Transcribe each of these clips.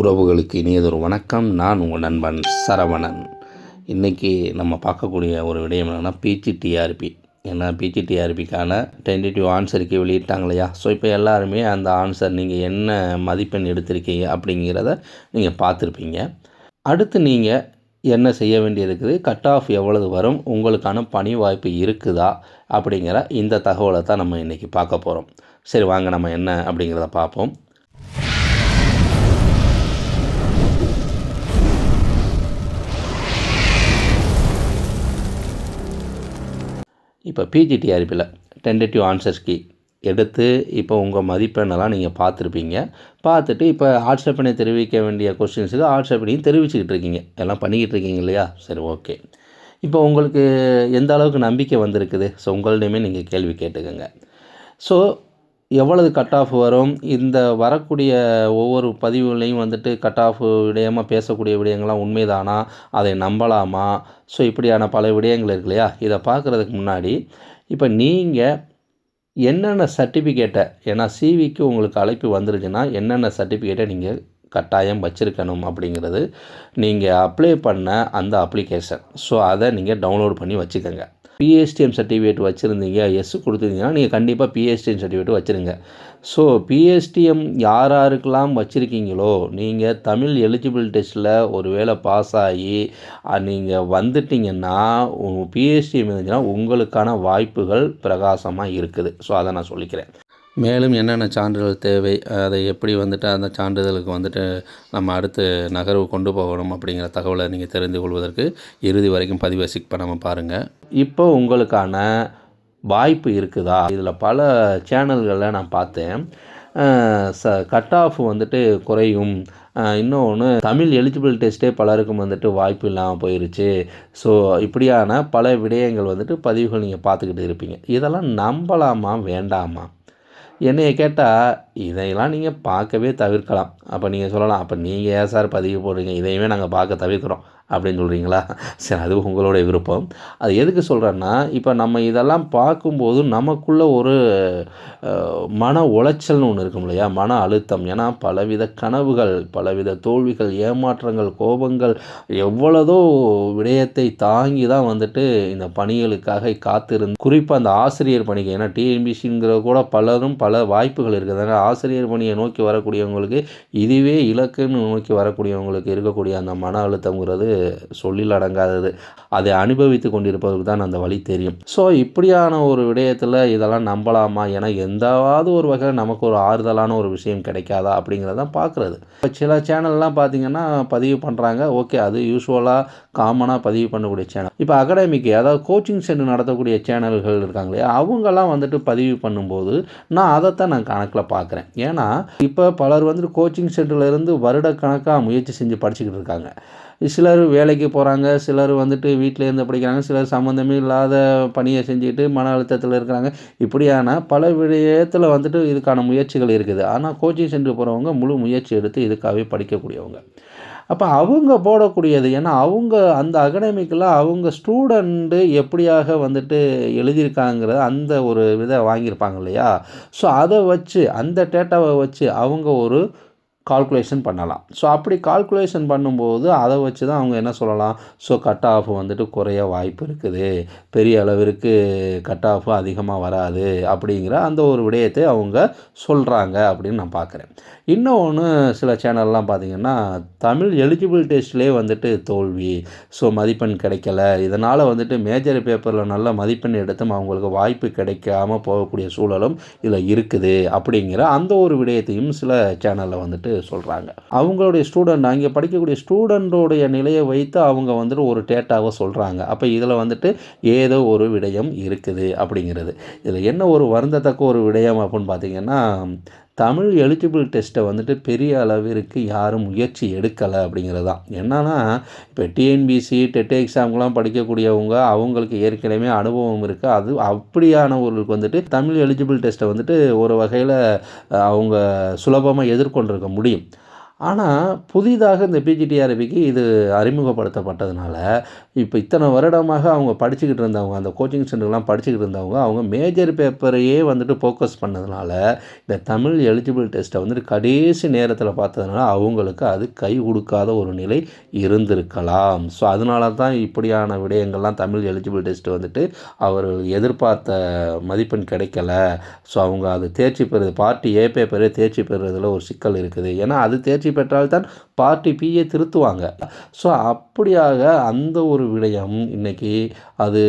உறவுகளுக்கு இனியதொரு வணக்கம். நான் உங்கள் நண்பன் சரவணன். இன்றைக்கி நம்ம பார்க்கக்கூடிய ஒரு விடயம் என்னென்னா பிஜிடிஆர்பி ஏன்னா பிஜிடிஆர்பிக்கான டென்டேட்டிவ் ஆன்சருக்கு வெளியிட்டாங்க இல்லையா? ஸோ இப்போ எல்லாருமே அந்த ஆன்சர் நீங்கள் என்ன மதிப்பெண் எடுத்திருக்கீங்க அப்படிங்கிறத நீங்கள் பார்த்துருப்பீங்க. அடுத்து நீங்கள் என்ன செய்ய வேண்டியிருக்குது? கட் ஆஃப் எவ்வளவு வரும்? உங்களுக்கான பணி வாய்ப்பு இருக்குதா? அப்படிங்கிற இந்த தகவலை தான் நம்ம இன்றைக்கி பார்க்க போகிறோம் சரி வாங்க நம்ம என்ன அப்படிங்கிறத பார்ப்போம். இப்போ பிஜிடிஆர்பியில் டென்டேட்டிவ் ஆன்சர்ஸ் கீ எடுத்து இப்போ உங்கள் மதிப்பெண்ணெல்லாம் நீங்கள் பார்த்துருப்பீங்க. பார்த்துட்டு இப்போ ஆட்சேபனை தெரிவிக்க வேண்டிய கொஸ்டின்ஸுக்கு ஆட்சேபனையும் தெரிவிச்சுக்கிட்டு இருக்கீங்க. எல்லாம் பண்ணிக்கிட்டு இருக்கீங்க இல்லையா? சரி ஓகே இப்போ உங்களுக்கு எந்த அளவுக்கு நம்பிக்கை வந்திருக்குது? ஸோ உங்கள்டையுமே நீங்கள் கேள்வி கேட்டுக்கோங்க. ஸோ எவ்வளவு கட் ஆஃப் வரும்? இந்த வரக்கூடிய ஒவ்வொரு பதிவுகளையும் வந்துட்டு கட் ஆஃப் விடயமாக பேசக்கூடிய விடயங்கள்லாம் உண்மைதானா? அதை நம்பலாமா? ஸோ இப்படியான பல விடயங்கள் இருக்கு இல்லையா? இதை பார்க்குறதுக்கு முன்னாடி இப்போ நீங்கள் என்னென்ன சர்டிஃபிகேட்டை ஏன்னா சிவிக்கு உங்களுக்கு அழைப்பு வந்துருச்சுன்னா என்னென்ன சர்டிஃபிகேட்டை நீங்கள் கட்டாயம் வச்சுருக்கணும் அப்படிங்கிறது நீங்கள் அப்ளை பண்ண அந்த அப்ளிகேஷன் ஸோ அதை நீங்கள் டவுன்லோட் பண்ணி வச்சுக்கோங்க. பிஎஸ்டிஎம் சர்டிஃபிகேட் வச்சுருந்தீங்க எஸ் கொடுத்துருந்தீங்கன்னா நீங்கள் கண்டிப்பாக பிஎஸ்டிஎம் சர்டிஃபிகேட் வச்சுருங்க. ஸோ பிஎஸ்டிஎம் யார் யாருக்கெல்லாம் வச்சுருக்கீங்களோ நீங்கள் தமிழ் எலிஜிபிள் டெஸ்ட்டில் ஒரு வேளை பாஸ் ஆகி நீங்கள் வந்துட்டிங்கன்னா பிஎஸ்டிஎம் இருந்துச்சுன்னா உங்களுக்கான வாய்ப்புகள் பிரகாசமாக இருக்குது. ஸோ அதை நான் சொல்லிக்கிறேன். மேலும் என்னென்ன சான்றிதழ் தேவை அதை எப்படி வந்துட்டு அந்த சான்றிதழுக்கு வந்துட்டு நம்ம அடுத்து நகர்வு கொண்டு போகணும் அப்படிங்கிற தகவலை நீங்கள் தெரிந்து கொள்வதற்கு இறுதி வரைக்கும் பதிவை சிக் பண்ணாமல் பாருங்கள் இப்போ உங்களுக்கான வாய்ப்பு இருக்குதா? இதில் பல சேனல்களில் நான் பார்த்தேன். ச கட் ஆஃப் வந்துட்டு குறையும். இன்னொன்று தமிழ் எலிஜிபிள் டெஸ்ட்டே பலருக்கும் வந்துட்டு வாய்ப்பு இல்லாமல் போயிருச்சு. ஸோ இப்படியான பல விடயங்கள் வந்துட்டு பதிவுகள் நீங்கள் பார்த்துக்கிட்டு இருப்பீங்க. இதெல்லாம் நம்பலாமா வேண்டாமா? என்னையை கேட்டால் இதையெல்லாம் நீங்கள் பார்க்கவே தவிர்க்கலாம். அப்போ நீங்கள் சொல்லலாம் அப்போ நீங்கள் ஏன் சார் பதிவு போடுறீங்க? இதையுமே நாங்கள் பார்க்க தவிர்க்கிறோம். அப்படின்னு சொல்கிறீங்களா சரி அது உங்களுடைய விருப்பம். அது எதுக்கு சொல்கிறேன்னா இப்போ நம்ம இதெல்லாம் பார்க்கும்போது நமக்குள்ள ஒரு மன உளைச்சல்னு ஒன்று இருக்கும் இல்லையா? மன அழுத்தம். ஏன்னா பலவித கனவுகள் பலவித தோல்விகள் ஏமாற்றங்கள் கோபங்கள் எவ்வளதோ விடயத்தை தாங்கி தான் வந்துட்டு இந்த பணிகளுக்காக காத்திருந்து குறிப்பாக அந்த ஆசிரியர் பணிக்கு. ஏன்னா டிஎன்பிசிங்கிற கூட பலரும் பல வாய்ப்புகள் இருக்குது. அதனால் ஆசிரியர் பணியை நோக்கி வரக்கூடியவங்களுக்கு இதுவே இலக்குன்னு நோக்கி வரக்கூடியவங்களுக்கு இருக்கக்கூடிய அந்த மன அழுத்தங்கிறது சொல்லில் அடங்காதது அதை அனுபவித்து கொண்டிருப்பவருக்கு தான் அந்த வழி தெரியும். ஸோ இப்படியான ஒரு விடயத்தில் இதெல்லாம் நம்பலாமா ஏன்னா எந்தாவது ஒரு வகையில் நமக்கு ஒரு ஆறுதலான ஒரு விஷயம் கிடைக்காதா அப்படிங்கிறதான் பார்க்குறது இப்போ சில சேனல்லாம் பார்த்தீங்கன்னா பதிவு பண்ணுறாங்க ஓகே அது யூஸ்வலாக காமனாக பதிவு பண்ணக்கூடிய சேனல் இப்போ அகாடமிக்கு அதாவது கோச்சிங் சென்டர் நடத்தக்கூடிய சேனல்கள் இருக்காங்க இல்லையா? அவங்கெல்லாம் வந்துட்டு பதிவு பண்ணும்போது நான் அதைத்தான் நான் கணக்கில் பார்க்குறேன் ஏன்னா இப்போ பலர் வந்துட்டு கோச்சிங் சென்டர்லேருந்து வருடக்கணக்காக முயற்சி செஞ்சு படிச்சுக்கிட்டு இருக்காங்க. சிலர் வேலைக்கு போகிறாங்க சிலர் வந்துட்டு வீட்டில் இருந்து படிக்கிறாங்க சிலர் சம்மந்தமே இல்லாத பணியை செஞ்சுட்டு மன அழுத்தத்தில் இருக்கிறாங்க. இப்படியான பல விடயத்தில் வந்துட்டு இதுக்கான முயற்சிகள் இருக்குது. ஆனால் கோச்சிங் சென்டர் போகிறவங்க முழு முயற்சி எடுத்து இதுக்காகவே படிக்கக்கூடியவங்க. அப்போ அவங்க போடக்கூடியது ஏன்னா அவங்க அந்த அகடமிக்கில் அவங்க ஸ்டூடெண்ட்டு எப்படியாக வந்துட்டு எழுதியிருக்காங்கிறத அந்த ஒரு இதை வாங்கியிருப்பாங்க இல்லையா? ஸோ அதை வச்சு அந்த டேட்டாவை வச்சு அவங்க ஒரு கால்குலேஷன் பண்ணலாம். ஸோ அப்படி கால்குலேஷன் பண்ணும்போது அதை வச்சு தான் அவங்க என்ன சொல்லலாம்? ஸோ கட் ஆஃப் வந்துட்டு குறைய வாய்ப்பு இருக்குது. பெரிய அளவிற்கு கட் ஆஃப் அதிகமாக வராது அப்படிங்கிற அந்த ஒரு விடயத்தை அவங்க சொல்கிறாங்க அப்படின்னு நான் பார்க்குறேன். இன்னொன்று சில சேனல்லாம் பார்த்திங்கன்னா தமிழ் எலிஜிபிள் டெஸ்ட்லேயே வந்துட்டு தோல்வி ஸோ மதிப்பெண் கிடைக்கல. இதனால் வந்துட்டு மேஜர் பேப்பரில் நல்ல மதிப்பெண் எடுத்தும் அவங்களுக்கு வாய்ப்பு கிடைக்காம போகக்கூடிய சூழலும் இதில் இருக்குது அப்படிங்கிற அந்த ஒரு விடயத்தையும் சில சேனலில் வந்துட்டு சொல்கிறாங்க அவங்களுடைய ஸ்டூடெண்ட் அங்கே படிக்கக்கூடிய ஸ்டூடெண்டோடைய நிலையை வைத்து அவங்க வந்துட்டு ஒரு டேட்டாவை சொல்கிறாங்க அப்போ இதில் வந்துட்டு ஏதோ ஒரு விடயம் இருக்குது அப்படிங்கிறது. இதில் என்ன ஒரு வருந்தத்தக்க ஒரு விடயம் அப்படின்னு பார்த்தீங்கன்னா தமிழ் எலிஜிபிள் டெஸ்ட்டை வந்துட்டு பெரிய அளவிற்கு யாரும் முயற்சி எடுக்கலை அப்படிங்கிறது தான் என்னன்னா இப்போ டிஎன்பிசி டெட் எக்ஸாம்கெலாம் படிக்கக்கூடியவங்க அவங்களுக்கு ஏற்கனவே அனுபவம் இருக்குது அது அப்படியானவர்களுக்கு வந்துட்டு தமிழ் எலிஜிபிள் டெஸ்ட்டை வந்துட்டு ஒரு வகையில் அவங்க சுலபமாக எதிர்கொண்டிருக்க முடியும். ஆனால் புதிதாக இந்த பிஜிடிஆர்பிக்கு இது அறிமுகப்படுத்தப்பட்டதுனால இப்போ இத்தனை வருடமாக அவங்க படிச்சுக்கிட்டு இருந்தவங்க அந்த கோச்சிங் சென்டர்லாம் படிச்சுக்கிட்டு இருந்தவங்க அவங்க மேஜர் பேப்பரையே வந்துட்டு ஃபோக்கஸ் பண்ணதுனால இந்த தமிழ் எலிஜிபிள் டெஸ்ட்டை வந்துட்டு கடைசி நேரத்தில் பார்த்ததுனால அவங்களுக்கு அது கை கொடுக்காத ஒரு நிலை இருந்திருக்கலாம். ஸோ அதனால தான் இப்படியான விடயங்கள்லாம் தமிழ் எலிஜிபிள் டெஸ்ட் வந்துட்டு அவர்கள் எதிர்பார்த்த மதிப்பெண் கிடைக்கல. ஸோ அவங்க அது தேர்ச்சி பெறுறது பார்ட்டி ஏ பேப்பரே தேர்ச்சி பெறுறதுல ஒரு சிக்கல் இருக்குது. ஏன்னா அது தேர்ச்சி பெற்றால்தான் பார்ட்டி பிஏ திருத்துவாங்க. ஸோ அப்படியாக அந்த ஒரு விடயம் இன்றைக்கி அது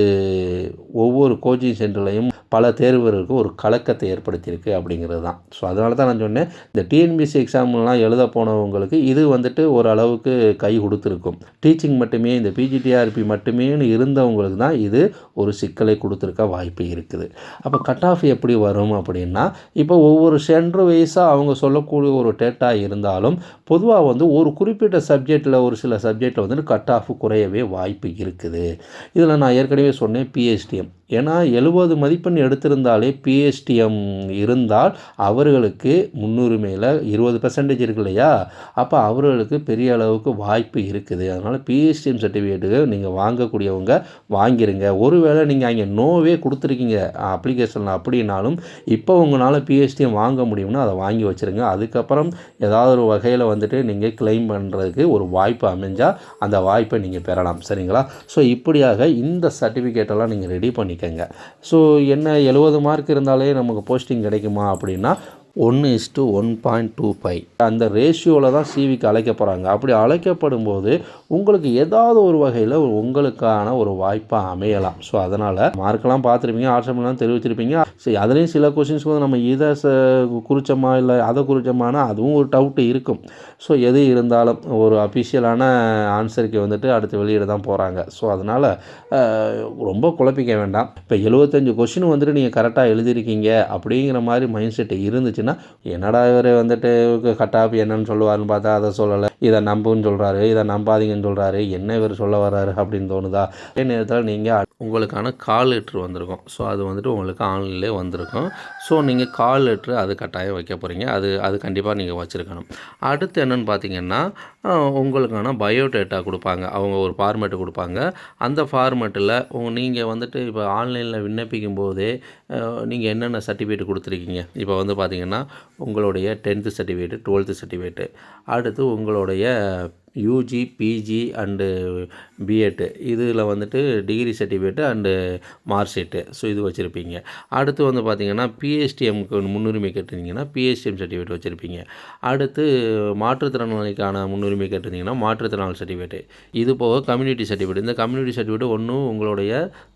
ஒவ்வொரு கோச்சிங் சென்டர்லையும் பல தேர்வர்களுக்கு ஒரு கலக்கத்தை ஏற்படுத்தியிருக்கு அப்படிங்கிறது தான். ஸோ அதனால தான் நான் சொன்னேன் இந்த டிஎன்பிசி எக்ஸாம்லாம் எழுத போனவங்களுக்கு இது வந்துட்டு ஓரளவுக்கு கை கொடுத்துருக்கும். டீச்சிங் மட்டுமே இந்த பிஜிடிஆர்பி மட்டுமேனு இருந்தவங்களுக்கு தான் இது ஒரு சிக்கலை கொடுத்துருக்க வாய்ப்பு இருக்குது. அப்போ கட் ஆஃப் எப்படி வரும் அப்படின்னா இப்போ ஒவ்வொரு சென்ட்ரு வைஸாக அவங்க சொல்லக்கூடிய ஒரு டேட்டா இருந்தாலும் பொதுவாக வந்து ஒரு குறிப்பிட்ட சப்ஜெக்டில் ஒரு சில சப்ஜெக்டில் வந்துட்டு கட் ஆஃப் குறையவே வாய்ப்பு இருக்குது. இதில் நான் ஏற்கனவே சொன்னேன் பிஹெச்டிஎம் ஏன்னா எழுபது மதிப்பெண் எடுத்திருந்தாலே பிஹெச்டிஎம் இருந்தால் அவர்களுக்கு முன்னுரிமையில் இருபது பர்சன்டேஜ் இருக்கு இல்லையா? அப்போ அவர்களுக்கு பெரிய அளவுக்கு வாய்ப்பு இருக்குது. அதனால் பிஹெச்டிஎம் சர்டிஃபிகேட்டுக்கு நீங்கள் வாங்கக்கூடியவங்க வாங்கிருங்க. ஒருவேளை நீங்கள் அங்கே நோவே கொடுத்துருக்கீங்க அப்ளிகேஷனில் அப்படின்னாலும் இப்போ உங்களால் பிஹெச்டிஎம் வாங்க முடியும்னா அதை வாங்கி வச்சுருங்க. அதுக்கப்புறம் ஏதாவது ஒரு வகையில் வந்துட்டு நீங்கள் கிளைம் பண்ணுறதுக்கு ஒரு வாய்ப்பு அமைஞ்சால் அந்த வாய்ப்பை நீங்கள் பெறலாம். சரிங்களா? ஸோ இப்படியாக இந்த சர்டிஃபிகேட்டெல்லாம் நீங்கள் ரெடி பண்ணி பண்ணிக்கங்க. ஸோ என்ன எழுபது மார்க் இருந்தாலே நமக்கு போஸ்டிங் கிடைக்குமா அப்படின்னா ஒன்று is to one point two five அந்த ரேஷியோவில் தான் சிவிக்கு அழைக்க போகிறாங்க அப்படி அழைக்கப்படும் போது உங்களுக்கு ஏதாவது ஒரு வகையில் உங்களுக்கான ஒரு வாய்ப்பாக அமையலாம். ஸோ அதனால் மார்க்கெலாம் பார்த்துருப்பீங்க ஆட்சமெல்லாம் தெரிவிச்சிருப்பீங்க சரி அதுலேயும் சில கொஷின்ஸ் வந்து நம்ம இதை ச குறிச்சோமா இல்லை அதை குறிச்சோமானா அதுவும் ஒரு டவுட்டு இருக்கும். ஸோ எது இருந்தாலும் ஒரு அஃபிஷியலான ஆன்சருக்கு வந்துட்டு அடுத்து வெளியிட தான் போகிறாங்க ஸோ அதனால் ரொம்ப குழப்பிக்க வேண்டாம். இப்போ எழுபத்தஞ்சு கொஷின் வந்துட்டு நீங்கள் கரெக்டாக எழுதியிருக்கீங்க அப்படிங்கிற மாதிரி மைண்ட் செட்டு இருந்துச்சுன்னா என்னடா இவர் வந்துட்டு கட் ஆஃப் என்னன்னு சொல்லுவாருன்னு பார்த்தா அதை சொல்லலை. இதை நம்புன்னு சொல்கிறாரு இதை நம்பாதீங்கன்னு சொல்கிறாரு என்ன இவர் சொல்ல வர்றாரு அப்படின்னு தோணுதா? அதே நேரத்தில் நீங்கள் உங்களுக்கான கால் லெட்ரு வந்திருக்கும். ஸோ அது வந்துட்டு உங்களுக்கு ஆன்லைனில் வந்திருக்கும். ஸோ நீங்கள் கால் லெட்ரு அது கட்டாயம் வைக்க போகிறீங்க அது அது கண்டிப்பாக நீங்கள் வச்சுருக்கணும். அடுத்து என்னென்னு பார்த்தீங்கன்னா உங்களுக்கான பயோடேட்டா கொடுப்பாங்க. அவங்க ஒரு ஃபார்மேட்டு கொடுப்பாங்க. அந்த ஃபார்மேட்டில் நீங்கள் வந்துட்டு இப்போ ஆன்லைனில் விண்ணப்பிக்கும் போதே நீங்கள் என்னென்ன சர்டிஃபிகேட் கொடுத்துருக்கீங்க? இப்போ வந்து பார்த்தீங்கன்னா உங்களுடைய டென்த்து சர்டிஃபிகேட்டு டுவெல்த்து சர்டிஃபிகேட்டு அடுத்து உங்களுடைய யூஜி பிஜி அண்டு பிஎட்டு இதில் வந்துட்டு degree certificate and mark sheet so இது வச்சுருப்பீங்க. அடுத்து வந்து பார்த்தீங்கன்னா பிஎஸ்டிஎம்க்கு முன்னுரிமை கேட்டிருந்தீங்கன்னா பிஎஸ்டிஎம் சர்டிஃபிகேட் வச்சுருப்பீங்க. அடுத்து மாற்றுத்திறனாளிக்கான முன்னுரிமை கேட்டிருந்தீங்கன்னா மாற்றுத்திறனாளி சர்டிஃபிகேட்டு இது போக கம்யூனிட்டி சர்டிஃபிகேட் இந்த கம்யூனிட்டி சர்டிஃபிகேட் ஒன்றும் உங்களுடைய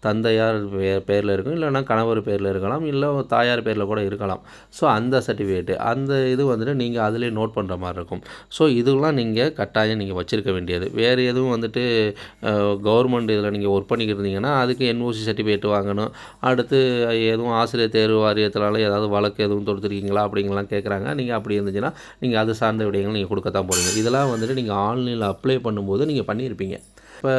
தந்தையார் பே பேரில் இருக்கும். இல்லைன்னா கணவர் பேரில் இருக்கலாம். இல்லை தாயார் பேரில் கூட இருக்கலாம். ஸோ அந்த சர்டிஃபிகேட்டு அந்த இது வந்துட்டு நீங்கள் அதிலே நோட் பண்ணுற மாதிரி இருக்கும். ஸோ இதெல்லாம் நீங்கள் கட்டாயம் நீங்கள் வச்சுருக்க வேண்டியது. வேறு எதுவும் வந்துட்டு கவர்மெண்ட் இதில் நீங்கள் ஒர்க் பண்ணிக்கிட்டு இருந்தீங்கன்னா அதுக்கு என்ஓசி சர்டிஃபிகேட் வாங்கணும். அடுத்து எதுவும் ஆசிரியர் தேர்வு வாரியத்தினால ஏதாவது வழக்கு எதுவும் தொடுத்துருக்கீங்களா அப்படிங்கலாம் கேட்குறாங்க. நீங்கள் அப்படி இருந்துச்சுன்னா நீங்கள் அது சார்ந்த விடயங்கள் நீங்கள் கொடுக்கத்தான் போகிறீங்க இதெல்லாம் வந்துட்டு நீங்கள் ஆன்லைனில் அப்ளை பண்ணும்போது நீங்கள் பண்ணியிருப்பீங்க. இப்போ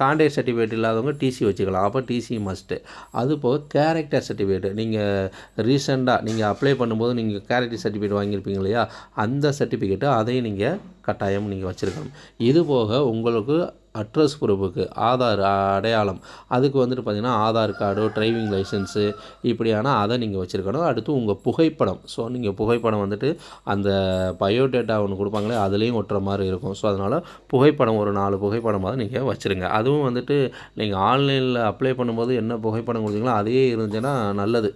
கான்டாக்ட் சர்டிஃபிகேட் இல்லாதவங்க டிசி வச்சுக்கலாம். அப்போ டிசி மஸ்ட்டு அது போக கேரக்டர் சர்டிஃபிகேட் நீங்கள் ரீசெண்டாக நீங்கள் அப்ளை பண்ணும்போது நீங்கள் கேரக்டர் சர்டிஃபிகேட் வாங்கியிருப்பீங்க இல்லையா? அந்த சர்டிஃபிகேட்டு அதையும் நீங்கள் கட்டாயம் நீங்கள் வச்சுருக்கணும். இது போக உங்களுக்கு அட்ரஸ் ப்ரூஃபுக்கு ஆதார் அடையாளம். அதுக்கு வந்துட்டு பார்த்தீங்கன்னா ஆதார் கார்டோ டிரைவிங் லைசன்ஸு இப்படியான அதை நீங்கள் வச்சுருக்கணும். அடுத்து உங்கள் புகைப்படம். ஸோ நீங்கள் புகைப்படம் வந்துட்டு அந்த பயோடேட்டா ஒன்று கொடுப்பாங்களே அதுலேயும் ஒட்டுற மாதிரி இருக்கும். ஸோ அதனால் புகைப்படம் ஒரு நாலு புகைப்படமாவது நீங்கள் வச்சுருங்க. அதுவும் வந்துட்டு நீங்கள் ஆன்லைனில் அப்ளை பண்ணும்போது என்ன புகைப்படம் கொடுத்தீங்களோ அதே இருந்துச்சுன்னா நல்லது.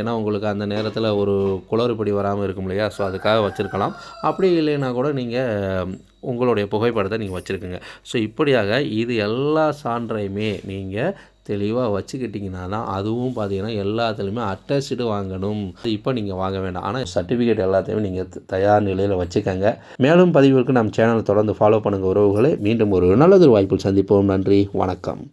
ஏன்னா உங்களுக்கு அந்த நேரத்தில் ஒரு குளறுபடி வராமல் இருக்கும் இல்லையா? ஸோ அதுக்காக வச்சுருக்கலாம். அப்படி இல்லைன்னா கூட நீங்கள் உங்களுடைய புகைப்படத்தை நீங்கள் வச்சுருக்குங்க. ஸோ இப்படியாக இது எல்லா சான்றையுமே நீங்கள் தெளிவாக வச்சுக்கிட்டிங்கன்னா தான் அதுவும் பார்த்தீங்கன்னா எல்லாத்துலேயுமே அட்டாச்சு வாங்கணும். இப்போ நீங்கள் வாங்க வேண்டாம். ஆனால் சர்டிஃபிகேட் எல்லாத்தையுமே நீங்கள் த- தயார் நிலையில் வச்சுக்கோங்க. மேலும் பதிவிற்கு நம் சேனலை தொடர்ந்து ஃபாலோ பண்ணுங்கள் உறவுகளை. மீண்டும் ஒரு நல்லதொரு வாய்ப்பில் சந்திப்போம். நன்றி. வணக்கம்.